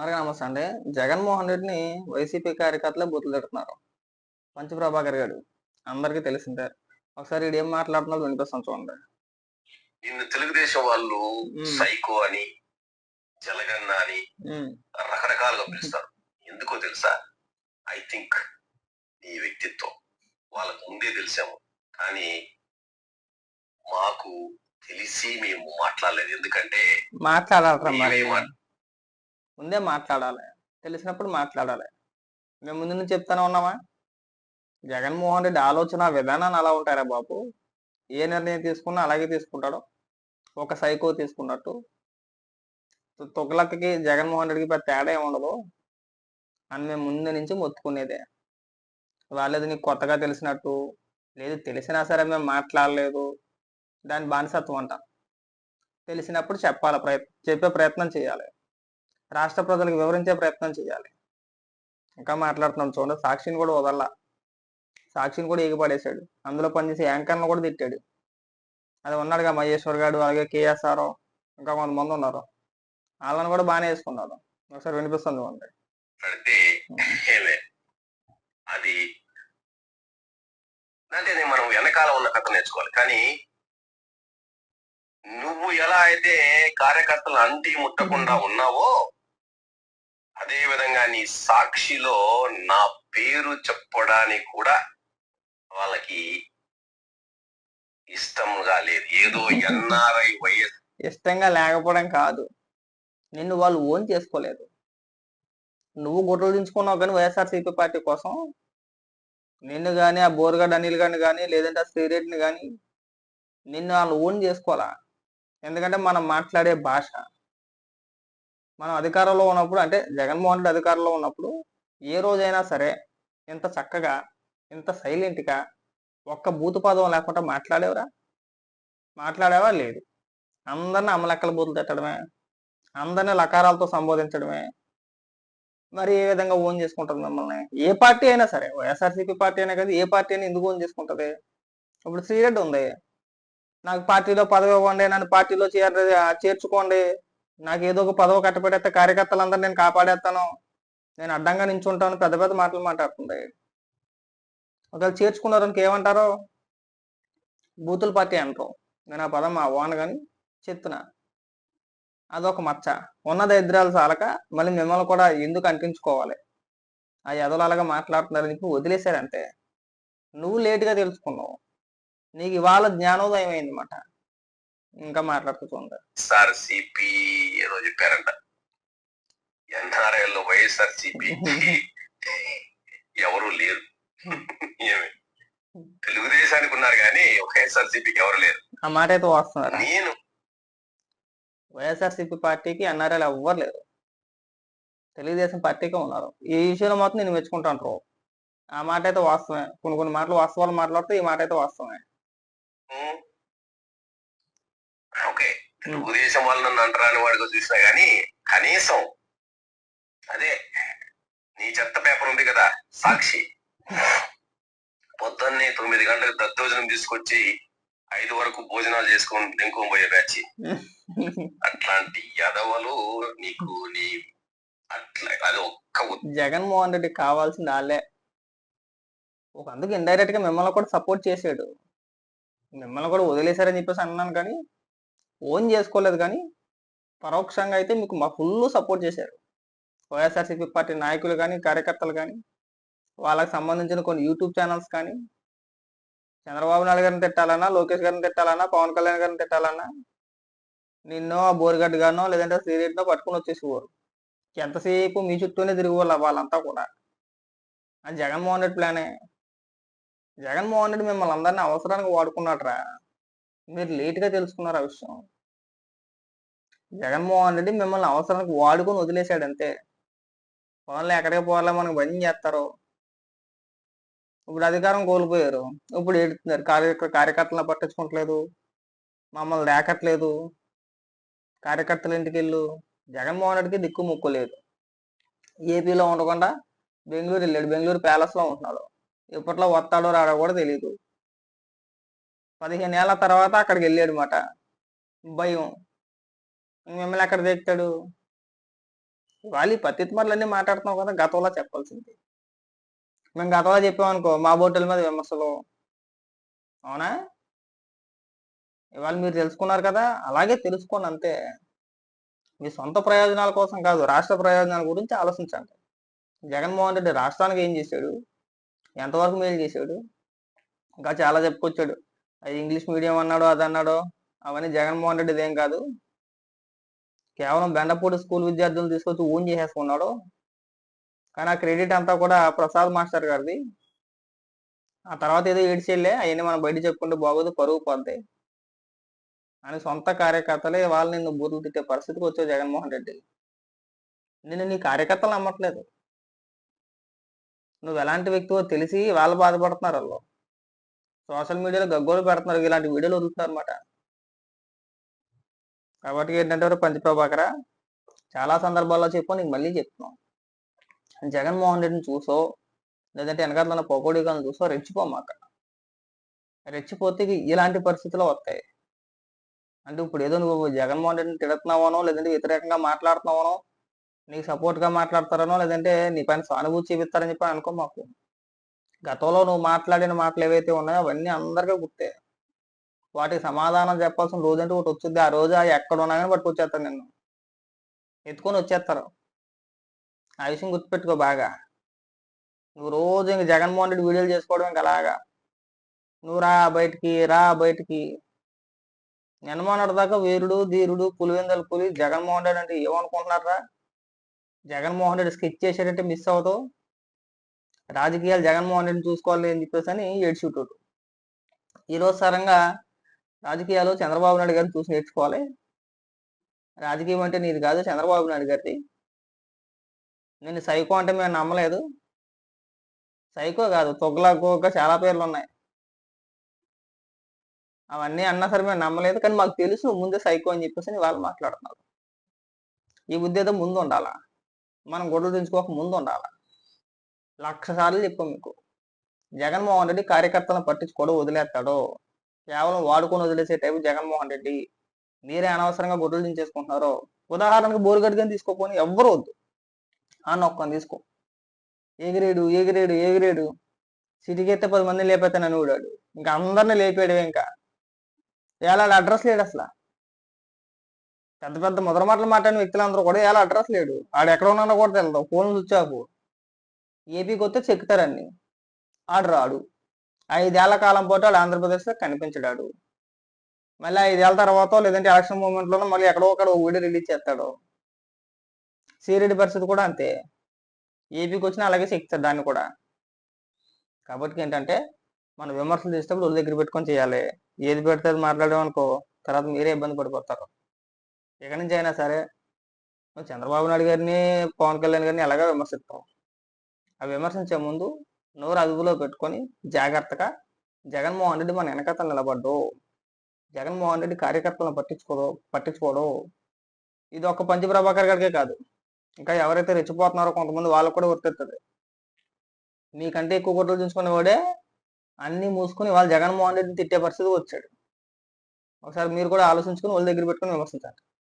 అందరికీ నమస్తే అండి జగన్మోహన్ రెడ్డిని వైసీపీ కార్యకర్తలే బూతులు తిడుతున్నారు. పంచప్రభాకర్ గారు అందరికీ తెలిసిందే. ఒకసారి ఏం మాట్లాడుతున్నారో వినిపిస్తాం చూడండి. నిన్ను తెలుగుదేశం వాళ్ళు. సైకో అని జలగన్న అని రకరకాలుగా పిలుస్తారు. ఎందుకో తెలుసా? ఐ థింక్ నీ వ్యక్తిత్వం వాళ్ళకు ముందే తెలిసాము. కానీ మాకు తెలిసి మేము మాట్లాడలేదు. ఎందుకంటే మాట్లాడాలరా మరి. ఏమీ మాట్లా- ముందే మాట్లాడాలి. తెలిసినప్పుడు మాట్లాడాలి. మేము ముందు నుంచి చెప్తానే ఉన్నామా? జగన్మోహన్ రెడ్డి ఆలోచన విధానాన్ని అలా ఉంటారా బాబు? ఏ నిర్ణయం తీసుకున్నా అలాగే తీసుకుంటాడు. ఒక సైకో తీసుకున్నట్టు. తొగలక్కకి జగన్మోహన్ రెడ్డికి పెద్ద తేడా ఏముండదు అని మేము ముందు నుంచి మొత్తుకునేదే. వాళ్ళది నీకు కొత్తగా తెలిసినట్టు. లేదు తెలిసినా సరే మేము మాట్లాడలేదు. దాని బానిసత్వం అంట. తెలిసినప్పుడు చెప్పాలి ప్రయత్ చెప్పే ప్రయత్నం చేయాలి. రాష్ట్ర ప్రజలకు వివరించే ప్రయత్నం చేయాలి. ఇంకా మాట్లాడుతున్నాం చూడండి సాక్షిని కూడా వదల్లా. సాక్షిని కూడా ఎగిపడేశాడు అందులో పనిచేసే యాంకర్ను కూడా తిట్టాడు. అది ఉన్నాడుగా మహేశ్వర్ గారు అలాగే కేఎస్ఆర్ ఇంకా కొంతమంది ఉన్నారు. వాళ్ళని కూడా బాగానే వేసుకున్నారు. ఒకసారి వినిపిస్తుంది ఉంది అది అంటే అది మనం వెనకాల ఉన్న కథ నేర్చుకోవాలి. కానీ నువ్వు ఎలా అయితే కార్యకర్తలు అంటి ముట్టకుండా ఉన్నావో అదే విధంగా నీ సాక్షిలో నా పేరు చెప్పడానికి కూడా వాళ్ళకి ఇష్టంగా లేదు. ఏదో ఎన్ఆర్ఐ వైఎస్ ఇష్టంగా లేకపోవడం కాదు. నిన్ను వాళ్ళు ఓన్ చేసుకోలేదు. నువ్వు గొడవలు దించుకున్నావు కానీ వైఎస్ఆర్సీపీ పార్టీ కోసం నిన్ను కానీ ఆ బోర్గడ్ అనిల్ గారిని కానీ లేదంటే ఆ శ్రీరెడ్డిని కానీ నిన్ను వాళ్ళు ఓన్ చేసుకోవాలా? ఎందుకంటే మనం మాట్లాడే భాష. మనం అధికారంలో ఉన్నప్పుడు అంటే జగన్మోహన్ రెడ్డి అధికారంలో ఉన్నప్పుడు ఏ రోజైనా సరే ఇంత చక్కగా ఇంత సైలెంట్గా ఒక్క బూతు పదం లేకుండా మాట్లాడేవరా? మాట్లాడేవా? లేదు. అందరిని అమలెక్కల బూతులు తిట్టడమే అందరిని లకారాలతో సంబోధించడమే. మరి ఏ విధంగా ఓన్ చేసుకుంటుంది మిమ్మల్ని? ఏ పార్టీ అయినా సరే వైఎస్ఆర్సీపీ పార్టీ అయినా కదా ఏ పార్టీ అయినా ఎందుకు ఓన్ చేసుకుంటుంది? ఇప్పుడు శ్రీరెడ్డి ఉంది. నాకు పార్టీలో పదవి ఇవ్వండి నన్ను పార్టీలో చేర చేర్చుకోండి. నాకు ఏదో ఒక పదవి కట్టబెట్టేస్తే కార్యకర్తలందరూ నేను కాపాడేస్తాను. నేను అడ్డంగా నించుంటాను. పెద్ద పెద్ద మాటలు మాట్లాడుతుంది ఒకవేళ చేర్చుకున్నారు ఏమంటారు? బూతుల పార్టీ అంటారు. నేను ఆ పదం మా ఓన్ కానీ చెప్తున్నా. అదొక మచ్చ. ఉన్న దరిద్రాలు చాలక మళ్ళీ మిమ్మల్ని కూడా ఎందుకు అంటించుకోవాలి ఆ ఎదలు అలాగా మాట్లాడుతున్నారని నీకు వదిలేశారంటే నువ్వు లేటుగా తెలుసుకున్నావు. నీకు ఇవాళ జ్ఞానోదయం అయిందన్నమాట. ఇంకా మాట్లాడుతుంది సార్ సిపి ఏదో చెప్పారంట. ఎన్ఆర్ఐలో వైఎస్ఆర్ సిపి ఎవరు లేరు. తెలుగుదేశానికి ఉన్నారు కానీ వైఎస్ఆర్ సిపికి ఎవరు లేరు. ఆ మాట అయితే వస్తున్నారు నేను. వైఎస్ఆర్సీపీ పార్టీకి ఎన్ఆర్ఎల్ ఎవ్వరు లేరు. తెలుగుదేశం పార్టీకే ఉన్నారు. ఈ విషయంలో మాత్రం నేను మెచ్చుకుంటాను ఆ మాట అయితే వాస్తవమే. కొన్ని కొన్ని మాటలు వాస్తవాలు మాట్లాడితే ఈ మాట అయితే వాస్తవమే. తెలుగుదేశం వాళ్ళు నన్ను అంటరాని వాడిగా చూసినా గానీ కనీసం అదే నీ చెత్త పేపర్ ఉంది కదా సాక్షి. పొద్దున్నే తొమ్మిది గంటలకు దద్దోజనం తీసుకొచ్చి ఐదు వరకు భోజనాలు చేసుకొని దింకొని పోయే బ్యాచ్. అట్లాంటి యదవలు నీకు నీ అట్లా అది ఒక్క జగన్మోహన్ రెడ్డి కావాల్సింది వాళ్ళే ఒక అందుకు ఇండైరెక్ట్గా మిమ్మల్ని కూడా సపోర్ట్ చేశాడు మిమ్మల్ని కూడా వదిలేశారని చెప్పేసి అన్నాను కానీ ఓన్ చేసుకోలేదు కానీ పరోక్షంగా అయితే మీకు మా ఫుల్ సపోర్ట్ చేశారు. వైఎస్ఆర్సీపీ పార్టీ నాయకులు కానీ కార్యకర్తలు కానీ వాళ్ళకి సంబంధించిన కొన్ని యూట్యూబ్ ఛానల్స్ కానీ చంద్రబాబు నాయుడు గారిని తిట్టాలన్నా లోకేష్ గారిని తిట్టాలన్నా పవన్ కళ్యాణ్ గారిని తిట్టాలన్నా నిన్నో ఆ బోర్గడ్ గానో లేదంటే శ్రీరెడ్డినో పట్టుకుని వచ్చేసేవారు. ఎంతసేపు మీ చుట్టూనే తిరిగి వాళ్ళ వాళ్ళంతా కూడా. అది జగన్మోహన్ రెడ్డి ప్లానే. జగన్మోహన్ రెడ్డి మిమ్మల్ని అందరినీ అవసరానికి వాడుకున్నాడు రా మీరు లేట్గా తెలుసుకున్నారు ఆ విషయం. జగన్మోహన్ రెడ్డి మిమ్మల్ని అవసరానికి వాడుకొని వదిలేశాడు అంతే. వాళ్ళని ఎక్కడికి పోవాలో మనకు భయం చేస్తారు. ఇప్పుడు అధికారం కోల్పోయారు. ఇప్పుడు ఏడుతున్నారు. కార్య కార్యకర్తలను పట్టించుకోవట్లేదు. మమ్మల్ని లేకట్లేదు కార్యకర్తల ఇంటికి వెళ్ళు. జగన్మోహన్ రెడ్డికి దిక్కు ముక్కు లేదు. ఏపీలో ఉండకుండా బెంగళూరు వెళ్ళాడు. బెంగళూరు ప్యాలెస్లో ఉంటున్నాడు. ఎప్పట్లో వస్తాడో రాడో కూడా తెలియదు పదిహేను ఏళ్ళ తర్వాత అక్కడికి వెళ్ళాడు మాట భయం. మిమ్మల్ని ఎక్కడ తెచ్చాడు వాళ్ళు ఈ పత్తిత్మరులన్నీ మాట్లాడుతున్నావు కదా గతంలో చెప్పాల్సింది. మేము గతంలో చెప్పామనుకో మా బోటల మీద విమర్శలు. అవునా? ఇవాళ మీరు తెలుసుకున్నారు కదా అలాగే తెలుసుకోండి అంతే. మీ సొంత ప్రయోజనాల కోసం కాదు రాష్ట్ర ప్రయోజనాల గురించి ఆలోచించండి. జగన్మోహన్ రెడ్డి రాష్ట్రానికి ఏం చేశాడు? ఎంతవరకు మేలు చేశాడు? ఇంకా చాలా చెప్పుకొచ్చాడు. అది ఇంగ్లీష్ మీడియం అన్నాడు అది అన్నాడు అవన్నీ జగన్మోహన్ రెడ్డిది ఏం కాదు. కేవలం బెండపూడి స్కూల్ విద్యార్థులు తీసుకొచ్చి ఊన్ చేసేసుకున్నాడు. కానీ ఆ క్రెడిట్ అంతా కూడా ప్రసాద్ మాస్టర్ గారిది. ఆ తర్వాత ఏదో ఏడ్చేళ్ళే అవన్నీ మనం బయట చెప్పుకుంటే బాగోదు పరుగు పోద్ది అని సొంత కార్యకర్తలే వాళ్ళు నిన్ను బూతులు తిట్టే పరిస్థితికి వచ్చావు జగన్మోహన్ రెడ్డి. నేను నీ కార్యకర్తలు నమ్మట్లేదు. నువ్వు ఎలాంటి వ్యక్తివో తెలిసి వాళ్ళు బాధపడుతున్నారు వాళ్ళు. సోషల్ మీడియాలో గగ్గోలు పెడుతున్నారు. ఇలాంటి వీడియోలు వదులుతున్నారు అనమాట కాబట్టి ఏంటంటే పంచప్రభాకర చాలా సందర్భాల్లో చెప్పు నీకు మళ్ళీ చెప్తున్నాం. జగన్మోహన్ రెడ్డిని చూసో లేదంటే వెనకాల ఉన్న పొగోడిగాలను చూసో రెచ్చిపోమాక రెచ్చిపోతే ఇలాంటి పరిస్థితులు వస్తాయి. అంటే ఇప్పుడు ఏదో నువ్వు జగన్మోహన్ రెడ్డిని తిడుతున్నావనో లేదంటే వ్యతిరేకంగా మాట్లాడుతున్నావనో నీకు సపోర్ట్గా మాట్లాడతారనో లేదంటే నీ పైన సానుభూతి చూపిస్తారని చెప్పి అనుకో మాకు. గతంలో నువ్వు మాట్లాడిన మాటలు ఏవైతే ఉన్నాయో అవన్నీ అందరికీ గుర్తే. వాటికి సమాధానం చెప్పాల్సిన రోజు అంటే ఒకటి వచ్చింది ఆ రోజు ఎక్కడ ఉన్నా కానీ పట్టుకొచ్చేస్తాను నిన్ను ఎత్తుకొని వచ్చేస్తారు. ఆ విషయం గుర్తుపెట్టుకో బాగా. నువ్వు రోజు ఇంక జగన్మోహన్ రెడ్డి వీడియోలు చేసుకోవడం ఇంక అలాగా. నువ్వు రా బయటికి రా బయటికి. నిన్నమోనటి దాకా వీరుడు ధీరుడు పులివెందల పులి జగన్మోహన్ రెడ్డి అంటే ఏమనుకుంటున్నారా జగన్మోహన్ రెడ్డి స్కెచ్ చేశారంటే మిస్ అవుతావు. రాజకీయాలు జగన్మోహన్ రెడ్డిని చూసుకోవాలి అని చెప్పేసి అని ఏడ్చుటోడు. ఈరోజు సరంగా రాజకీయాలు చంద్రబాబు నాయుడు గారిని చూసి నేర్చుకోవాలి. రాజకీయం అంటే నీది కాదు చంద్రబాబు నాయుడు గారిది. నేను సైకో అంటే మేము నమ్మలేదు. సైకో కాదు తొగ్లకోక చాలా పేర్లు ఉన్నాయి. అవన్నీ అన్నా సరే మేము నమ్మలేదు కానీ మాకు తెలుసు ముందే సైకో అని చెప్పేసి వాళ్ళు మాట్లాడుతున్నారు. ఈ బుద్ధి ముందు ఉండాలా? మనం గొడవలు తెంచుకోక ముందు ఉండాలా? లక్ష సార్లు చెప్పాం మీకు. జగన్మోహన్ రెడ్డి కార్యకర్తలను పట్టించుకోవడం వదిలేస్తాడు. కేవలం వాడుకొని వదిలేసే టైపు జగన్మోహన్ రెడ్డి. మీరే అనవసరంగా గొడ్డలు దించేసుకుంటున్నారు. ఉదాహరణకు బోరుగడ్డిగా తీసుకోపోని ఎవ్వరు వద్దు. ఆ నొక్కని తీసుకో. ఏగిరేడు ఏ గ్రేడు ఏ గ్రేడు సిటీకి ఎత్తే పది మంది లేపేస్తానని ఊడాడు. ఇంకా అందరిని లేపాడు ఇంకా. ఎలా అడ్రస్ లేడు అసలు. పెద్ద పెద్ద మొదల మాటలు మాట్లాడిన వ్యక్తులందరూ కూడా ఎలా అడ్రస్ లేడు. ఆడు ఎక్కడ ఉన్నాడో కూడా తెలియదు ఫోన్ స్విచ్ ఏపీకి వస్తే చెక్కుతారండి. ఆడు రాడు. ఐదేళ్ళ కాలం పాటు వాడు ఆంధ్రప్రదేశ్లో కనిపించడాడు. మళ్ళీ ఐదేళ్ళ తర్వాత లేదంటే ఎలక్షన్ మూమెంట్లోనో మళ్ళీ ఎక్కడో ఒకడో వీడియో రిలీజ్ చేస్తాడు. సీరెడ్డి పరిస్థితి కూడా అంతే. ఏపీకి వచ్చినా అలాగే చెక్తాడు దాన్ని కూడా. కాబట్టి ఏంటంటే మన విమర్శలు చేసేటప్పుడు ఒళ్ళు దగ్గర పెట్టుకొని చేయాలి. ఏది పెడితే అది మాట్లాడామనుకో తర్వాత మీరే ఇబ్బంది పడిపోతారు. ఇక నుంచి అయినా సరే చంద్రబాబు నాయుడు గారిని పవన్ కళ్యాణ్ గారిని ఎలాగో విమర్శిస్తాం? ఆ విమర్శించే ముందు నోరు అదుపులో పెట్టుకొని జాగ్రత్తగా జగన్మోహన్ రెడ్డి మన వెనకతలు నిలబడ్డు జగన్మోహన్ రెడ్డి కార్యకర్తలను పట్టించుకోడు పట్టించుకోడు. ఇది ఒక్క పంచి ప్రభాకర్ గారికే కాదు. ఇంకా ఎవరైతే రెచ్చిపోతున్నారో కొంతమంది వాళ్ళకు కూడా వర్తిస్తుంది మీకంటే ఎక్కువ గుర్తులు చూసుకునే వాడే అన్ని మూసుకొని వాళ్ళు జగన్మోహన్ రెడ్డిని తిట్టే పరిస్థితి వచ్చాడు. ఒకసారి మీరు కూడా ఆలోచించుకొని వాళ్ళ దగ్గర పెట్టుకుని విమర్శించండి.